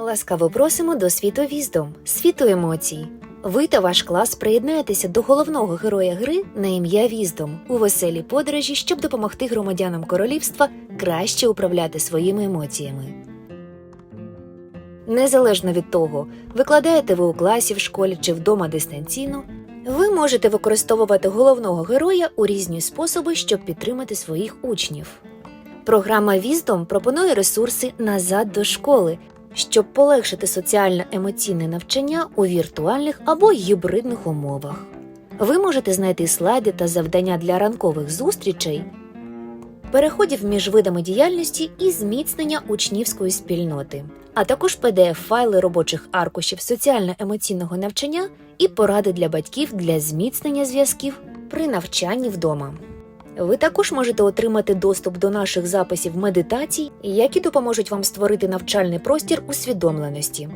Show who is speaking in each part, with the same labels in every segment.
Speaker 1: Ласкаво просимо до світу віздом, світу емоцій. Ви та ваш клас приєднаєтеся до головного героя гри на ім'я Віздом у веселій подорожі, щоб допомогти громадянам королівства краще управляти своїми емоціями. Незалежно від того, викладаєте ви у класі, в школі чи вдома дистанційно, ви можете використовувати головного героя у різні способи, щоб підтримати своїх учнів. Програма Віздом пропонує ресурси назад до школи, щоб полегшити соціально-емоційне навчання у віртуальних або гібридних умовах. Ви можете знайти слайди та завдання для ранкових зустрічей, переходів між видами діяльності і зміцнення учнівської спільноти, а також PDF-файли робочих аркушів соціально-емоційного навчання і поради для батьків для зміцнення зв'язків при навчанні вдома. Ви також можете отримати доступ до наших записів медитацій, які допоможуть вам створити навчальний простір усвідомленості.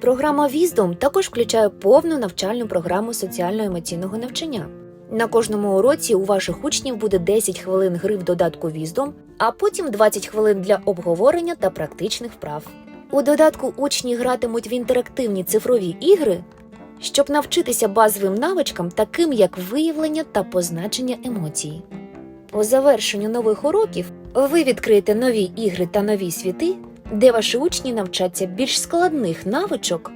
Speaker 1: Програма Віздом також включає повну навчальну програму соціально-емоційного навчання. На кожному уроці у ваших учнів буде 10 хвилин гри в додатку Віздом, а потім 20 хвилин для обговорення та практичних вправ. У додатку учні гратимуть в інтерактивні цифрові ігри, щоб навчитися базовим навичкам, таким як виявлення та позначення емоцій. По завершенню нових уроків ви відкриєте нові ігри та нові світи, де ваші учні навчаться більш складних навичок,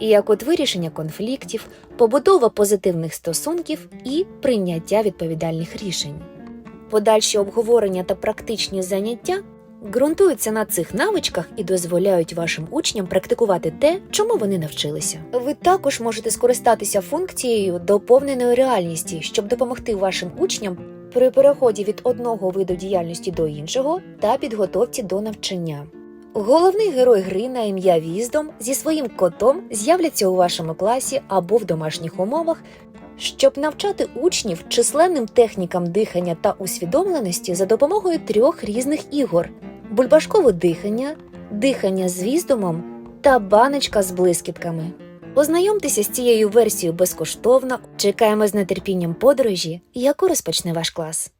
Speaker 1: як от вирішення конфліктів, побудова позитивних стосунків і прийняття відповідальних рішень. Подальші обговорення та практичні заняття ґрунтуються на цих навичках і дозволяють вашим учням практикувати те, чому вони навчилися. Ви також можете скористатися функцією доповненої реальності, щоб допомогти вашим учням при переході від одного виду діяльності до іншого та підготовці до навчання. Головний герой гри на ім'я Віздом зі своїм котом з'являться у вашому класі або в домашніх умовах, щоб навчати учнів численним технікам дихання та усвідомленості за допомогою трьох різних ігор: бульбашкове дихання, дихання з віздомом та баночка з блискітками. Ознайомтеся з цією версією безкоштовно. Чекаємо з нетерпінням подорожі, яку розпочне ваш клас.